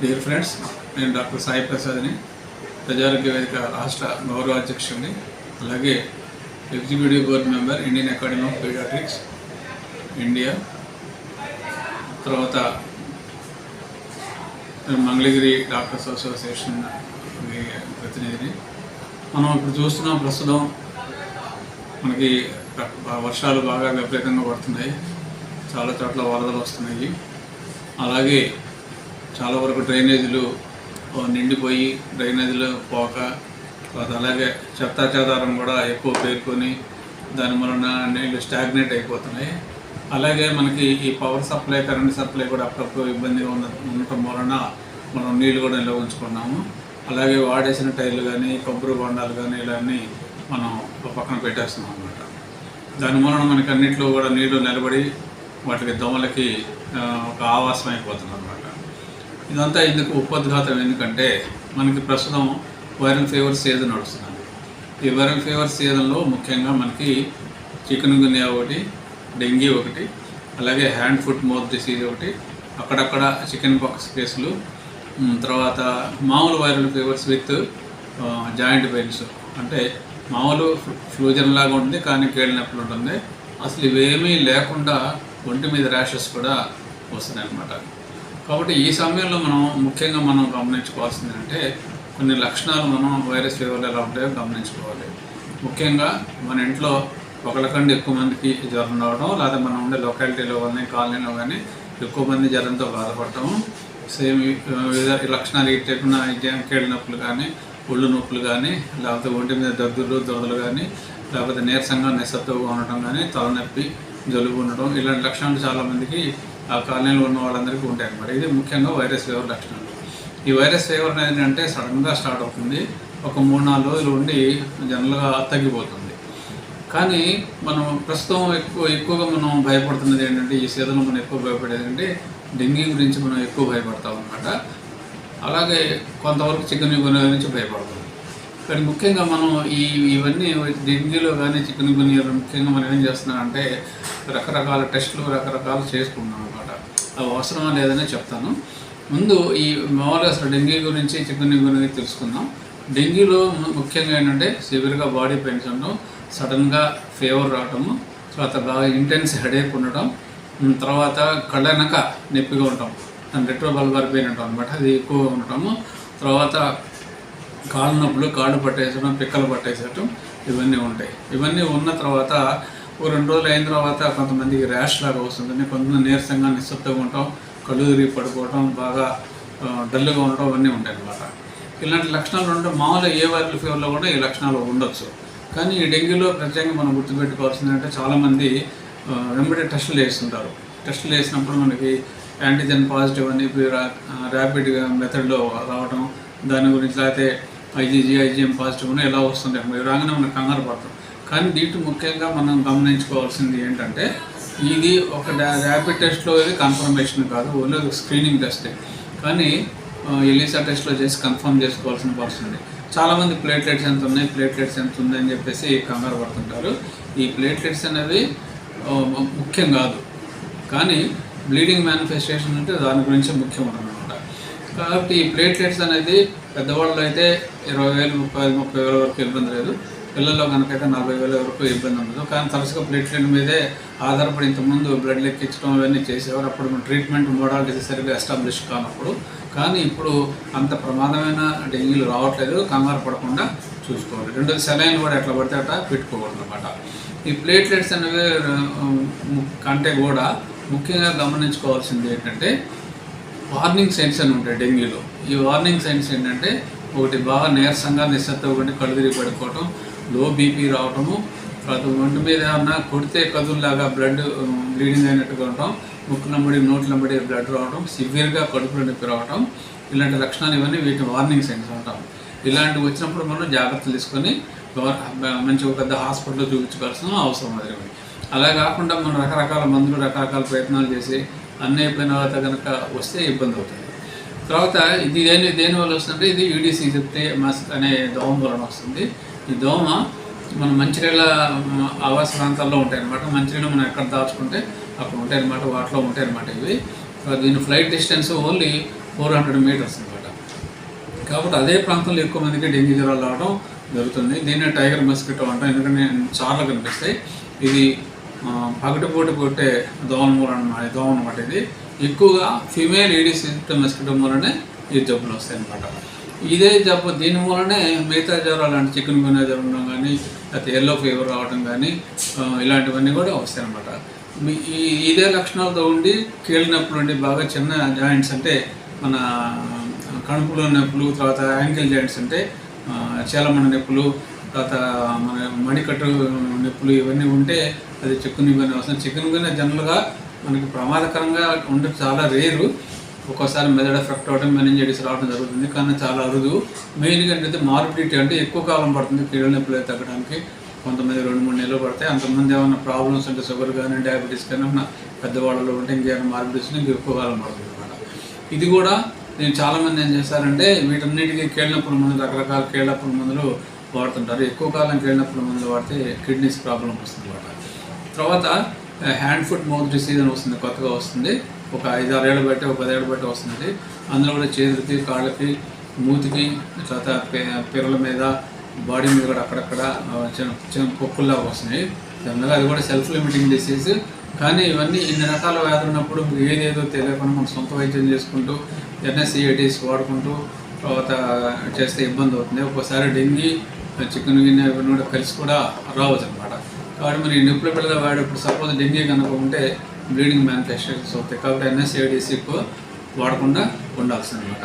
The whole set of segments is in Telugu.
డియర్ ఫ్రెండ్స్ నేను డాక్టర్ సాయి ప్రసాద్ని ప్రజారోగ్య వేదిక రాష్ట్ర గౌరవ అధ్యక్షుడిని అలాగే executive board member Indian Academy of Pediatrics India తర్వాత మంగళగిరి డాక్టర్స్ అసోసియేషన్ ప్రతినిధిని. మనం ఇప్పుడు చూస్తున్నాం ప్రస్తుతం మనకి వర్షాలు బాగా విపరీతంగా పడుతున్నాయి. చాలా చోట్ల వరదలు వస్తున్నాయి. అలాగే చాలా వరకు డ్రైనేజీలు నిండిపోయి డ్రైనేజీలు పోక అలాగే చెత్తాచెదారం కూడా ఎక్కువ పేర్కొని దాని వలన నీళ్ళు స్టాగ్నేట్ అయిపోతున్నాయి. అలాగే మనకి ఈ పవర్ సప్లై కరెంట్ సప్లై కూడా అప్పుడప్పుడు ఇబ్బందిగా ఉన్న ఉండటం వలన మనం నీళ్ళు కూడా నిల్వ ఉంచుకున్నాము అలాగే వాడేసిన టైర్లు కానీ కొబ్బరి బొండాలు కానీ ఇలాన్ని మనం ఒక పక్కన పెట్టేస్తున్నాం అనమాట దాని మూలన మనకి అన్నింటిలో కూడా నీళ్ళు నిలబడి వాటికి దోమలకి ఒక ఆవాసం అయిపోతుంది అనమాట ఇదంతా ఎందుకు ఉపోద్ఘాతం? ఎందుకంటే మనకి ప్రస్తుతం వైరల్ ఫీవర్ సీజన్ నడుస్తుంది ఈ వైరల్ ఫీవర్ సీజన్లో ముఖ్యంగా మనకి చికెన్ గున్యా ఒకటి డెంగీ ఒకటి అలాగే హ్యాండ్ ఫుట్ మౌత్ డిసీజ్ ఒకటి అక్కడక్కడ చికెన్ పాక్స్ కేసులు తర్వాత మామూలు viral fevers with joint pains. అంటే మామూలు ఫ్లూజన్ లాగా ఉంటుంది కానీ కేళ్ళినప్పుడు ఉంటుంది. అసలు ఇవేమీ లేకుండా ఒంటి మీద ర్యాషెస్ కూడా వస్తున్నాయి అన్నమాట కాబట్టి ఈ సమయంలో మనం ముఖ్యంగా మనం గమనించుకోవాల్సింది అంటే కొన్ని లక్షణాలు మనం వైరస్ ఫీవర్లు ఎలా ఉంటాయో గమనించుకోవాలి. ముఖ్యంగా మన ఇంట్లో ఒకళ్ళకంటే ఎక్కువ మందికి జ్వరం రావడం లేదా మనం ఉండే లొకాలిటీలో కానీ కాలనీలో కానీ ఎక్కువ మంది జ్వరంతో బాధపడటము సేమ్ వివిధ లక్షణాలు ఈ టైపున కేళ్ళ నొప్పులు కానీ ఒళ్ళు నొప్పులు కానీ లేకపోతే ఒంటి మీద దగ్గులు దొరదలు కానీ లేకపోతే నీరసంగా నిశ్శబ్దంగా ఉండటం కానీ తలనొప్పి జలుబు ఉండడం ఇలాంటి లక్షణాలు చాలామందికి ఆ కాలనీలో ఉన్న వాళ్ళందరికీ ఉంటాయి అన్నమాట. ఇది ముఖ్యంగా వైరస్ ఫీవర్ లక్షణాలు. ఈ వైరస్ ఫీవర్ అనేది అంటే సడన్గా స్టార్ట్ అవుతుంది. ఒక మూడు నాలుగు రోజులు ఉండి జనరల్గా తగ్గిపోతుంది. కానీ మనం ప్రస్తుతం ఎక్కువ ఎక్కువగా మనం భయపడుతున్నది ఏంటంటే ఈ సీజన్లో మనం ఎక్కువ భయపడేది అంటే డెంగీ గురించి మనం ఎక్కువ భయపడతాం అనమాట అలాగే కొంతవరకు చికెన్ గురించి భయపడతాం. కానీ ముఖ్యంగా మనం ఈ ఇవన్నీ డెంగ్యూలో కానీ చికెన్ గున్యాలో ముఖ్యంగా మనం ఏం చేస్తున్నాం అంటే రకరకాల టెస్టులు రకరకాలు చేసుకుంటున్నాం అనమాట అవి అవసరమా లేదనే చెప్తాను. ముందు ఈ మామూలుగా అసలు డెంగ్యూ గురించి చికెన్ గురించి తెలుసుకుందాం. డెంగ్యూలో ముఖ్యంగా ఏంటంటే సివియర్గా బాడీ పెయిన్స్ ఉండడం సడన్గా ఫీవర్ రావటము తర్వాత బాగా ఇంటెన్స్ హెడేక్ ఉండటం తర్వాత కళ్ళనక నొప్పిగా ఉంటాం దాని రెట్రో బల్బార్ పెయిన్ ఉంటాం అనమాట అది ఎక్కువగా ఉండటము తర్వాత కాళ్ళు నొప్పులు కాళ్ళు పట్టేసడం పిక్కలు పట్టేసడం ఇవన్నీ ఉంటాయి. ఇవన్నీ ఉన్న తర్వాత ఓ రెండు రోజులు అయిన తర్వాత కొంతమందికి ర్యాష్ లాగా వస్తుంది కొంతమంది నీరసంగా నిశ్శబ్దంగా ఉంటాం కళ్ళు తిరిగి పడుకోవటం బాగా డల్గా ఉండటం అవన్నీ ఉంటాయి అన్నమాట. ఇలాంటి లక్షణాలు ఉంటే మామూలుగా ఏ వైరల్ ఫీవర్లో కూడా ఈ లక్షణాలు ఉండొచ్చు. కానీ ఈ డెంగ్యూలో ప్రత్యేకంగా మనం గుర్తుపెట్టుకోవాల్సింది అంటే చాలామంది ఆ, వెంబడి టెస్టులు వేస్తుంటారు. టెస్టులు వేసినప్పుడు మనకి యాంటీజెన్ పాజిటివ్ అని ర్యాపిడ్గా మెథడ్లో రావడం దాని గురించి లేకపోతే ఐజీజీ ఐజీఎం పాజిటివ్ అని ఎలా వస్తుంటాయి మీరు రాగానే మనం కంగారు పడతాం. కానీ దీంట్లో ముఖ్యంగా మనం గమనించుకోవాల్సింది ఏంటంటే ఇది ఒక ర్యాపిడ్ టెస్ట్లో ఇది కన్ఫర్మేషన్ కాదు. ఓన్లీ ఒక స్క్రీనింగ్ టెస్టే కానీ ఎలిసా టెస్ట్లో చేసి కన్ఫర్మ్ చేసుకోవాల్సిన పరిస్థితి చాలామంది ప్లేట్లెట్స్ ఎంత ఉన్నాయి ప్లేట్లెట్స్ ఎంత ఉంది అని చెప్పేసి కంగారు పడుతుంటారు. ఈ ప్లేట్లెట్స్ అనేవి ముఖ్యం కాదు. కానీ బ్లీడింగ్ మేనిఫెస్టేషన్ అంటే దాని గురించి ముఖ్యం అనమాట కాబట్టి ఈ ప్లేట్లెట్స్ అనేది పెద్దవాళ్ళు అయితే ఇరవై వేలు ముప్పై వేలు ముప్పై వేల వరకు ఇబ్బంది లేదు. పిల్లల్లో కనుకైతే నలభై వేల వరకు ఇబ్బంది ఉండదు. కానీ తరచుగా ప్లేట్లెట్ మీదే ఆధారపడి ఇంతకుముందు బ్లడ్ లెక్కించడం అవన్నీ చేసేవారు. అప్పుడు ట్రీట్మెంట్ మోడాలిటీ సరిగ్గా ఎస్టాబ్లిష్ కానప్పుడు. కానీ ఇప్పుడు అంత ప్రమాదమైన డెంగ్యూలు రావట్లేదు. కంగారు పడకుండా చూసుకోవాలి. రెండోది సెలైన్ కూడా ఎట్లా పడితే అట్లా పెట్టుకోకూడదు అనమాట ఈ ప్లేట్లెట్స్ అనేవి కంటే కూడా ముఖ్యంగా గమనించుకోవాల్సింది ఏంటంటే వార్నింగ్ సైన్స్ అని ఉంటాయి డెంగ్యూలో. ఈ వార్నింగ్ సైన్స్ ఏంటంటే ఒకటి బాగా నీరసంగా నిశ్శబ్దం ఒకటి కళ్ళు తిరిగి పడుకోవటం లో బీపీ రావటము తర్వాత ఒంటి మీద ఏమన్నా కొడితే కదుల్లాగా బ్లడ్ బ్లీడింగ్ అయినట్టుగా ఉండటం ముక్కులంబడి నోట్లంబడి బ్లడ్ రావడం సివియర్గా కడుపులో నొప్పి రావటం ఇలాంటి లక్షణాలు ఇవన్నీ వీటి వార్నింగ్ సైన్స్ అంటాం. ఇలాంటివి వచ్చినప్పుడు మనం జాగ్రత్తలు తీసుకొని మంచి ఒక పెద్ద హాస్పిటల్లో చూపించుకోవాల్సిన అవసరం అది. అలా కాకుండా మనం రకరకాల మందులు రకరకాల ప్రయత్నాలు చేసి అన్నీ అయిపోయిన తర్వాత కనుక వస్తే ఇబ్బంది అవుతుంది. తర్వాత ఇది దేని దేనివల్ల వస్తుందంటే ఇది యూడిసి చెప్తే మస్ అనే దోమ వలన వస్తుంది. ఈ దోమ మన మంచిర్యాల ఆవాస ప్రాంతాల్లో ఉంటాయి అనమాట మంచిర్యాల మనం ఎక్కడ దాచుకుంటే అక్కడ ఉంటాయన్నమాట. వాటిలో ఉంటాయన్నమాట ఇవి. దీని flight distance only four hundred metres అనమాట కాబట్టి అదే ప్రాంతంలో ఎక్కువ మందికి డెంగ్యూ జ్వరాలు రావడం జరుగుతుంది. దీన్నే టైగర్ మస్కిటో అంటాం. ఎందుకంటే చాలా కనిపిస్తాయి. ఇది పగటిపూట కొట్టే దోమల మూల అన్నమాట దోమ అనమాట ఇది. ఎక్కువగా ఫిమేల్ ఈడీస్ మస్కిటో మూలనే ఈ జబ్బులు వస్తాయి అనమాట ఇదే జబ్బు దీని మూలనే మిగతా జ్వరాలు అంటే చికెన్ గునే జ్వరం కానీ లేకపోతే ఎల్లో ఫీవర్ రావడం కానీ ఇలాంటివన్నీ కూడా వస్తాయి అనమాట ఇదే లక్షణాలతో ఉండి కీళ్ళ నొప్పులు ఉండి బాగా చిన్న జాయింట్స్ అంటే మన కణుపులో నొప్పులు తర్వాత యాంకిల్ జాయింట్స్ అంటే ఆ, చీలమణ నొప్పులు తర్వాత మన మణికట్టు నొప్పులు ఇవన్నీ ఉంటే అది చికెన్ గున్యా వస్తుంది. చికెన్ గున్యా జనరల్గా మనకి ప్రమాదకరంగా ఉండే చాలా రేరు. ఒక్కోసారి మెదడు ఎఫెక్ట్ అవడం మెనింజైటిస్ రావడం జరుగుతుంది. కానీ చాలా అరుదు. మెయిన్గా ఏంటంటే మార్బిడిటీ అంటే ఎక్కువ కాలం పడుతుంది కీళ్ళ నొప్పులు తగ్గడానికి. కొంతమంది రెండు మూడు నెలలు పడతాయి. అంతమంది ఏమైనా ప్రాబ్లమ్స్ అంటే షుగర్ కానీ డయాబెటీస్ కానీ ఉన్న పెద్దవాళ్ళలో ఉంటే ఇంకేమైనా మార్బిడిటీస్ ఇంకా ఎక్కువ కాలం పడుతుంది అనమాట ఇది కూడా నేను చాలామంది ఏం చేస్తారంటే వీటన్నిటికీ కీళ్ళనొప్పుల మందులు రకరకాల కీళ్ళనొప్పుల మందులు వాడుతుంటారు. ఎక్కువ కాలం వెళ్ళినప్పుడు మందులు వాడితే కిడ్నీస్ ప్రాబ్లం వస్తుంది అనమాట తర్వాత హ్యాండ్ ఫుట్ మౌత్ డిసీజ్ అని వస్తుంది కొత్తగా వస్తుంది. ఒక ఐదు ఆరు ఏళ్ళు బట్టి ఒక పదేళ్ళు బట్టి వస్తుంది. అందులో కూడా చేతులకి కాళ్ళకి మూతికి తర్వాత పిల్లల మీద బాడీ మీద కూడా అక్కడక్కడ చిన్న చిన్న పొక్కుల్లాగా వస్తున్నాయి. అందులో అది కూడా సెల్ఫ్ లిమిటింగ్ డిసీజ్. కానీ ఇవన్నీ ఇన్ని రకాల వ్యాధులు ఉన్నప్పుడు మీకు ఏదేదో తెలియకుండా మనం సొంత వైద్యం చేసుకుంటూ ఎన్ఎస్సిఐటీస్ వాడుకుంటూ తర్వాత చేస్తే ఇబ్బంది అవుతుంది. ఒక్కోసారి డెంగీ చికెన్ గిన్నె ఇవన్నీ కూడా కలిసి కూడా రావచ్చు అనమాట కాబట్టి మరి నొప్పుల పిల్లగా వాడేప్పుడు సపోజ్ డెంగ్యూ కనుక ఉంటే బ్లీడింగ్ మ్యానిఫెస్టేషన్స్ అవుతాయి. కాబట్టి ఎన్ఎస్ఏడిసి వాడకుండా ఉండాల్సింది అనమాట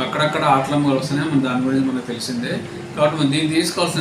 అక్కడక్కడ ఆటలమ్మలు వస్తున్నాయి. మన దాని గురించి మనకు తెలిసిందే. కాబట్టి మనం దీన్ని తీసుకోవాల్సిన